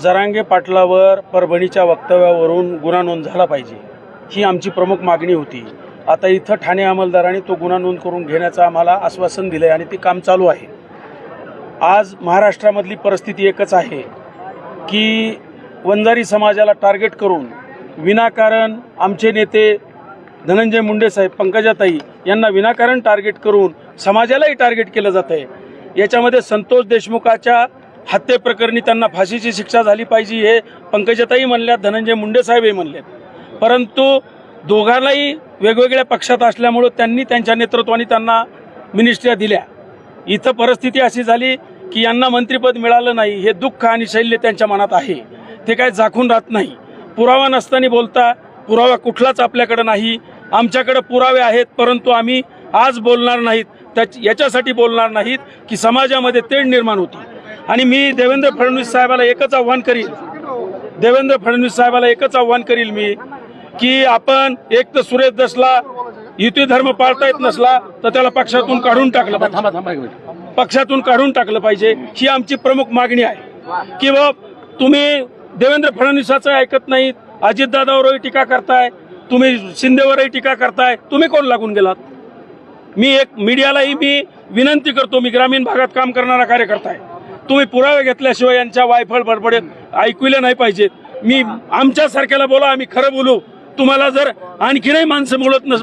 जरांगे पाटलावर परभणीच्या वक्तव्यावरून गुन्हा नोंद झाला पाहिजे ही आमची प्रमुख मागणी होती. आता इथं ठाणे अंमलदारांनी तो गुन्हा नोंद करून घेण्याचं आम्हाला आश्वासन दिलं आहे आणि ते काम चालू आहे. आज महाराष्ट्रामधली परिस्थिती एकच आहे की वंजारी समाजाला टार्गेट करून विनाकारण आमचे नेते धनंजय मुंडे साहेब पंकजाताई यांना विनाकारण टार्गेट करून समाजालाही टार्गेट केलं जात आहे याच्यामध्ये संतोष देशमुखाच्या हत्येप्रकरणी त्यांना फाशीची शिक्षा झाली पाहिजे हे पंकजाताई म्हणल्यात धनंजय मुंडे साहेबही म्हणलेत. परंतु दोघांनाही वेगवेगळ्या पक्षात असल्यामुळं त्यांनी त्यांच्या नेतृत्वाने त्यांना मिनिस्ट्र्या दिल्या. इथं परिस्थिती अशी झाली की यांना मंत्रिपद मिळालं नाही हे दुःख आणि शैल्य त्यांच्या मनात आहे. ते काय झाकून राहत नाही. पुरावा नसताना बोलता पुरावा कुठलाच आपल्याकडं नाही. आमच्याकडं पुरावे आहेत परंतु आम्ही आज बोलणार नाहीत त्याच याच्यासाठी बोलणार नाहीत की समाजामध्ये तेढ निर्माण होती. आणि मी देवेंद्र फडणवीस साहेबाला एकच आव्हान करील देवेंद्र फडणवीस साहेबाला एकच आव्हान करील मी की आपण एक तर सुरेश दसला युती धर्म पाळता येत नसला तर त्याला पक्षातून काढून टाकलं पाहिजे. पक्षातून काढून टाकलं पाहिजे ही आमची प्रमुख मागणी आहे. की बा तुम्ही देवेंद्र फडणवीसाचं ऐकत नाहीत अजितदादावरही टीका करताय तुम्ही शिंदेवरही टीका करताय तुम्ही कोण लागून गेलात? मी एक मीडियालाही मी विनंती करतो मी ग्रामीण भागात काम करणारा कार्यकर्ता आहे. तुम्ही पुरावे घेतल्याशिवाय यांच्या वायफळ बडबडे ऐकविले नाही पाहिजेत. मी आमच्यासारख्याला बोला आम्ही खरं बोलू. तुम्हाला जर आणखीनही माणसं बोलत नस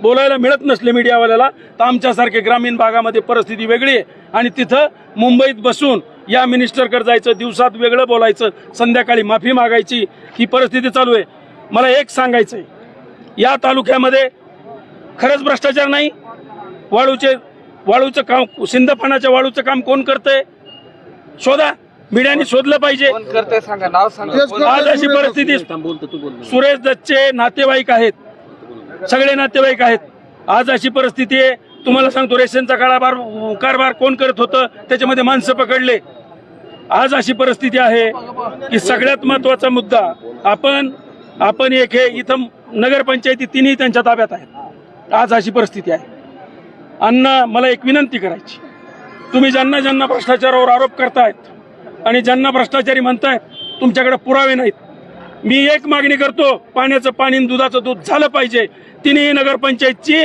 बोलायला मिळत नसले मीडियावाल्याला तर आमच्यासारखे ग्रामीण भागामध्ये परिस्थिती वेगळी आहे. आणि तिथं मुंबईत बसून या मिनिस्टरकडे जायचं दिवसात वेगळं बोलायचं संध्याकाळी माफी मागायची ही परिस्थिती चालू आहे. मला एक सांगायचं आहे या तालुक्यामध्ये खरंच भ्रष्टाचार नाही. वाळूचे वाळूचं काम सिंदफानाच्या वाळूचं काम कोण करतंय? शोधा. मीडियाने शोधलं पाहिजे. कोण करते सांगा. नाव सांगा. आज अशी परिस्थिती सुरेश दत्तचे नातेवाईक आहेत. सगळे नातेवाईक आहेत. आज अशी परिस्थिती आहे. तुम्हाला सांगतो रेशनचा कारभार कारभार कोण करत होतं त्याच्यामध्ये माणसं पकडले. आज अशी परिस्थिती आहे की सगळ्यात महत्त्वाचा मुद्दा आपण आपण एक हे इथं नगरपंचायती तिन्ही त्यांच्या ताब्यात आहेत. आज अशी परिस्थिती आहे. अण्णा मला एक विनंती करायची. तुम्ही ज्यांना ज्यांना भ्रष्टाचारावर आरोप करतायत आणि ज्यांना भ्रष्टाचारी म्हणतायत तुमच्याकडे पुरावे नाहीत. मी एक मागणी करतो पाण्याचं पाणी आणि दुधाचं दूध झालं पाहिजे. तिन्ही नगरपंचायतची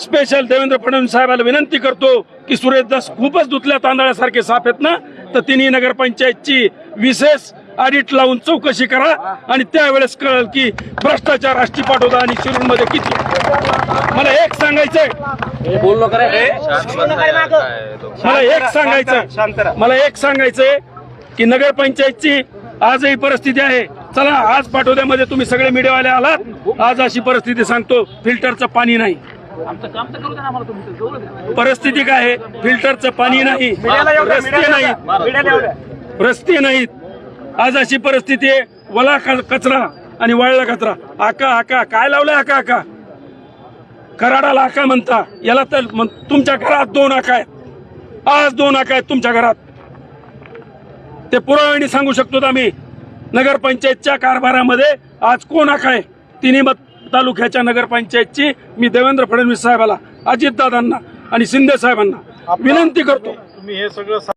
स्पेशल देवेंद्र फडणवीस साहेबाला विनंती करतो की सुरेश दास खूपच दुधल्या तांदळासारखे साफ आहेत ना तर तिन्ही नगरपंचायतची विशेष ऑडिट लावून चौकशी करा आणि त्यावेळेस कळेल की भ्रष्टाचार राष्ट्रीय पाठवता आणि शिरूरमध्ये किती आहे. मला एक सांगायचंय. मला एक सांगायचं मला एक सांगायचंय की नगरपंचायतची आजही परिस्थिती आहे. चला आज पाठोद्यामध्ये तुम्ही सगळे मीडियावाले आलात. आज अशी परिस्थिती सांगतो फिल्टरचं पाणी नाही. परिस्थिती काय आहे? फिल्टरचं पाणी नाही. रस्ते नाहीत रस्ते नाहीत आज अशी परिस्थिती आहे. वला कचरा आणि वाळला कचरा. आका आका काय लावलंय आका आका? कराडाला आका म्हणता. याला तर तुमच्या घरात दोन आका आहेत. आज दोन आका आहेत तुमच्या घरात. ते पुराव्याने सांगू शकतो आम्ही. नगरपंचायतच्या कारभारामध्ये आज कोण आका आहे? तिन्ही मत तालुक्याच्या नगरपंचायतची मी देवेंद्र फडणवीस साहेबाला अजितदादांना आणि शिंदे साहेबांना विनंती करतो. तुम्ही हे सगळं